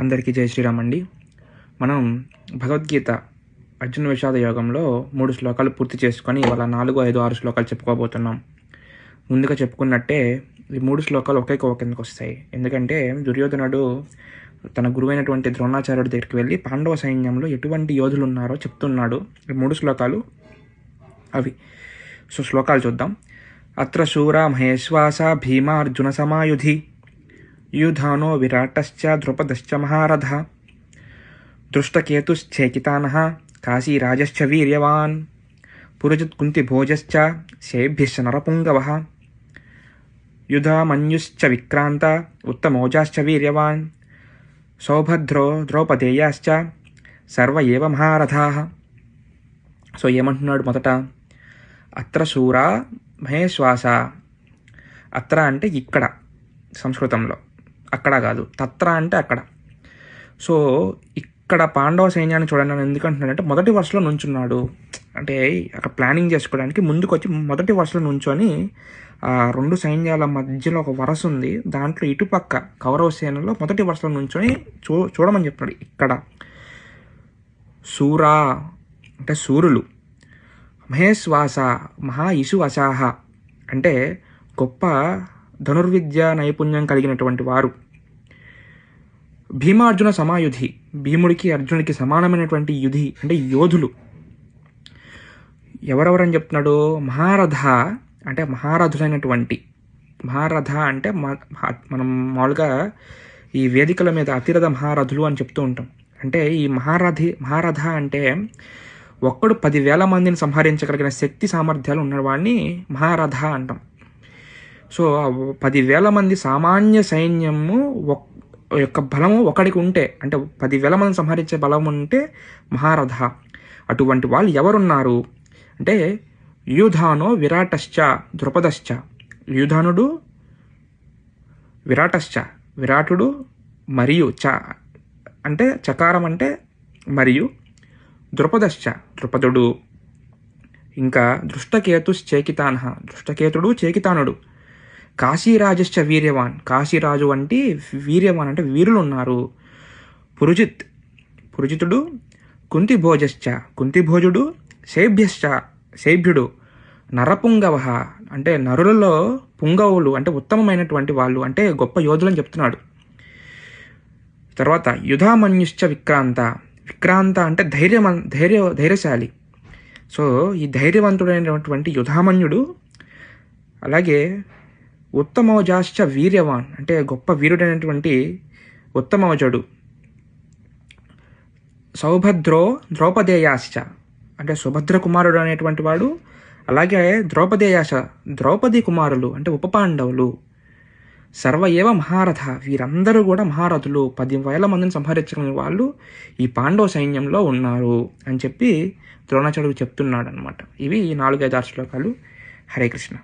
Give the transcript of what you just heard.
అందరికీ జై శ్రీరామ్ అండి. మనం భగవద్గీత అర్జున విషాద యోగంలో మూడు శ్లోకాలు పూర్తి చేసుకొని ఇవాళ నాలుగు ఐదు ఆరు శ్లోకాలు చెప్పుకోబోతున్నాం. ముందుగా చెప్పుకున్నట్టే ఈ మూడు శ్లోకాలు ఒకే కోవ కిందకు వస్తాయి. ఎందుకంటే దుర్యోధనుడు తన గురువైనటువంటి ద్రోణాచార్యుడి దగ్గరికి వెళ్ళి పాండవ సైన్యంలో ఎటువంటి యోధులు ఉన్నారో చెప్తున్నాడు. ఈ మూడు శ్లోకాలు అవి. సో శ్లోకాలు చూద్దాం. అత్ర శూర మహేశ్వాస భీమ అర్జున సమాయుధి. యూధానో విరాటశ్చ ద్రుపదశ్చ మహారథ దృష్టకేతుశ్చేకితానః కాశీరాజశ్చ వీర్యవాన్ పురుజిత్కుంతిభోజశ్చ శేభ్యశ్చ నరపుంగవः యుధామన్యుశ్చ విక్రాంత ఉత్తమోజాశ్చ వీర్యవాన్ సౌభద్రో ద్రౌపదేయాశ్చ సర్వ ఏవ మహారథా సో ఏమంటున్నాడు మొదట। అత్ర శూరా మహేశ్వాస। అత్ర అంటే ఇక్కడ సంస్కృతంలో। అక్కడ కాదు. తత్ర అంటే అక్కడ. సో ఇక్కడ పాండవ సైన్యాన్ని చూడండి నేను ఎందుకంటున్నానంటే మొదటి వరుసలో నుంచున్నాడు. అంటే అక్కడ ప్లానింగ్ చేసుకోవడానికి ముందుకు వచ్చి మొదటి వరుసలో నుంచొని ఆ రెండు సైన్యాల మధ్యలో ఒక వరస ఉంది. దాంట్లో ఇటుపక్క కౌరవ సేనలో మొదటి వరుసలో నుంచొని చూ చూడమని చెప్పాడు. ఇక్కడ. సూరా అంటే సూర్యులు మహేశ్వాస మహా ఇసువశాహ అంటే గొప్ప ధనుర్విద్య నైపుణ్యం కలిగినటువంటి వారు. భీమార్జున సమాయుధి భీముడికి అర్జునుడికి సమానమైనటువంటి యుధి అంటే యోధులు. ఎవరెవరని చెప్తున్నాడు? మహారథ అంటే మహారథులైనటువంటి. మహారథ అంటే మనం మామూలుగా ఈ వేదికల మీద అతిరథ మహారథులు అని చెప్తూ ఉంటాం. అంటే ఈ మహారథి మహారథ అంటే ఒక్కడు పదివేల మందిని సంహరించగలిగిన శక్తి సామర్థ్యాలు ఉన్నవాడిని మహారథ అంటాం. సో పదివేల మంది సామాన్య సైన్యము యొక్క బలము ఒకడికి ఉంటే అంటే పదివేల మంది సంహరించే బలం ఉంటే మహారథ. అటువంటి వాళ్ళు ఎవరున్నారు? అంటే యూధానో విరాటశ్చ ద్రుపదశ్చ. యూధానుడు విరాటశ్చ విరాటుడు మరియు చ. అంటే చకారం అంటే మరియు ద్రుపదశ్చ ద్రుపదుడు. ఇంకా దృష్టకేతుశ్చేకితాన. దృష్టకేతుడు చేకితానుడు. కాశీరాజశ్చ వీర్యవాన్. కాశీరాజు వంటి వీర్యవాన్ అంటే వీరులు ఉన్నారు పురుజిత్ పురుజితుడు కుంతిభోజశ్చ కుంతిభోజుడు సేభ్యశ్చ సేభ్యుడు నరపుంగవ అంటే నరులలో పుంగవులు అంటే ఉత్తమమైనటువంటి వాళ్ళు అంటే గొప్ప యోధులని చెప్తున్నాడు. తర్వాత యుధామన్యుశ్చ విక్రాంత. విక్రాంత అంటే ధైర్యమన్ ధైర్య ధైర్యశాలి. సో ఈ ధైర్యవంతుడైనటువంటి యుధామన్యుడు అలాగే ఉత్తమోజాశ్చ వీర్యవాన్ అంటే గొప్ప వీరుడైనటువంటి ఉత్తమోజుడు. సౌభద్రో ద్రౌపదేయాశ్చ అంటే సుభద్ర కుమారుడు అనేటువంటి వాడు. అలాగే ద్రౌపదేయాశ ద్రౌపది కుమారులు అంటే ఉప పాండవులు సర్వ ఏవ మహారథ వీరందరూ కూడా మహారథులు. పదివేల మందిని సంహరించగలిగిన వాళ్ళు ఈ పాండవ సైన్యంలో ఉన్నారు అని చెప్పి ద్రోణాచార్యుడు చెప్తున్నాడు అనమాట ఇవి ఈ నాలుగైదు ఆరు శ్లోకాలు. హరే కృష్ణ.